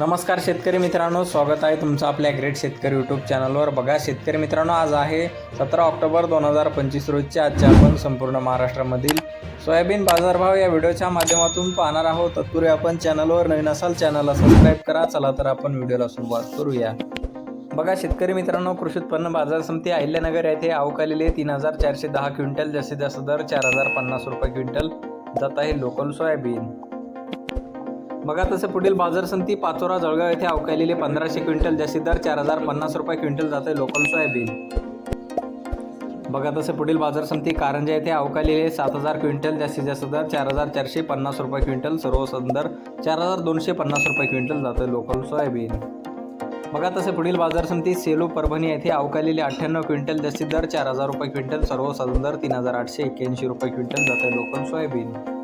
नमस्कार शेतकरी मित्रांनो स्वागत आहे तुमचं आपल्या ग्रेट शेतकरी यूट्यूब चॅनलवर बघा शेतकरी मित्रांनो आज आहे सतरा ऑक्टोबर दोन हजार पंचवीस रोजच्या आजचे आपण संपूर्ण महाराष्ट्रामधील सोयाबीन बाजारभाव या व्हिडिओच्या माध्यमातून पाहणार आहोत. तत्पूर्वी आपण चॅनलवर नवीन असाल चॅनलला सबस्क्राईब करा. चला तर आपण व्हिडिओला सुरुवात करूया. बघा शेतकरी मित्रांनो कृषी उत्पन्न बाजार समिती अहिल्यानगर येथे अवकालेले तीन हजार चारशे दहा क्विंटल जास्तीत जास्त दर चार हजार पन्नास रुपये क्विंटल जात आहे लोकल सोयाबीन. बघा तसं पुढील बाजार समिती पाचोरा जळगाव येथे अवकालेले पंधराशे क्विंटल जास्तीत दर चार हजार पन्नास रुपये क्विंटल जाते लोकल सोयाबीन. बघा तसं पुढील बाजार समिती कारंजा येथे अवकालेले सात हजार क्विंटल जास्तीत जास्त दर चार हजार चारशे पन्नास रुपये क्विंटल सर्व दर चार हजार दोनशे पन्नास रुपये क्विंटल जाते लोकल सोयाबीन. बघा तसे पुढील बाजार समिती सेलू परभणी येथे अवकालेले अठ्ठ्याण्णव क्विंटल जास्तीत दर चार हजार रुपये क्विंटल सर्व दर तीन हजार आठशे एक्क्याऐंशी रुपये क्विंटल जाते लोकल सोयाबीन.